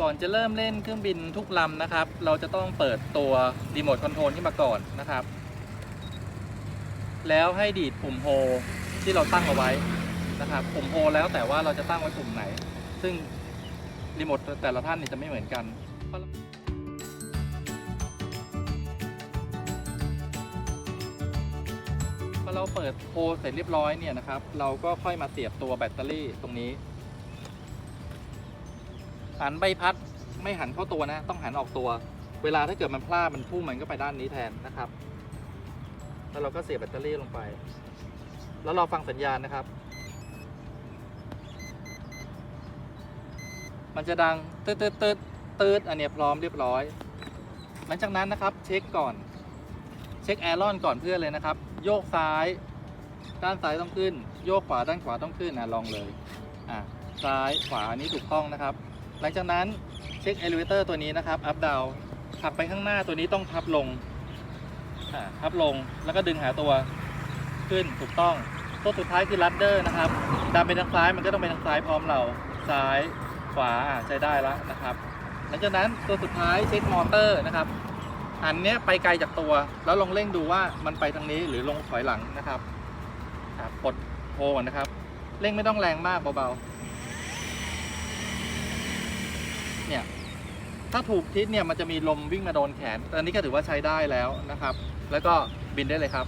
ก่อนจะเริ่มเล่นเครื่องบินทุกลำนะครับ เราจะต้องเปิดตัวรีโมทคอนโทรลขึ้นมาก่อนนะครับ แล้วให้ดีดปุ่มโฮที่เราตั้งเอาไว้นะครับ ปุ่มโฮแล้วแต่ว่าเราจะตั้งไว้ปุ่มไหน ซึ่งรีโมทแต่ละท่านนี่จะไม่เหมือนกันพอเราเปิดโฮเสร็จเรียบร้อยเนี่ยนะครับ เราก็ค่อยมาเสียบตัวแบตเตอรี่ตรงนี้ หันใบพัดไม่หันเข้าตัวนะ ต้องหันออกตัว เวลาถ้าเกิดมันพลาดมันพุ่งมันก็ไปด้านนี้แทนนะครับ แล้วเราก็เสียบแบตเตอรี่ลงไป แล้วเราฟังสัญญาณนะครับ มันจะดังตืดตืดตืดตืดอันนี้พร้อมเรียบร้อย หลังจากนั้นนะครับเช็คก่อน เช็คแอร์ลอนก่อนเพื่อนเลยนะครับ โยกซ้าย ด้านซ้ายต้องขึ้น โยกขวาด้านขวาต้องขึ้นอะลองเลย อะซ้ายขวาอันนี้ถูกต้องนะครับ หลังจากนั้นเช็คเอลิเวเตอร์ตัวนี้นะครับอัพดาวขับไปข้างหน้าตัวนี้ต้องพับลงพับลงแล้วก็ดึงหาตัวขึ้นถูกต้อง ตัวสุดท้ายคือลัดเดอร์นะครับดันไปทางซ้ายมันก็ต้องไปทางซ้ายพร้อมเราซ้ายขวาใช้ได้แล้วนะครับ หลังจากนั้นตัวสุดท้ายเช็คมอเตอร์นะครับอันเนี้ยไปไกลจากตัว แล้วลองเร่งดูว่ามันไปทางนี้หรือลงถอยหลังนะครับกดโฮก่นนะครับ เร่งไม่ต้องแรงมากเบาๆ เนี่ยถ้าถูกทิศเนี่ยมันจะมีลมวิ่งมาโดนแขน ตอนนี้ก็ถือว่าใช้ได้แล้วนะครับ แล้วก็บินได้เลยครับ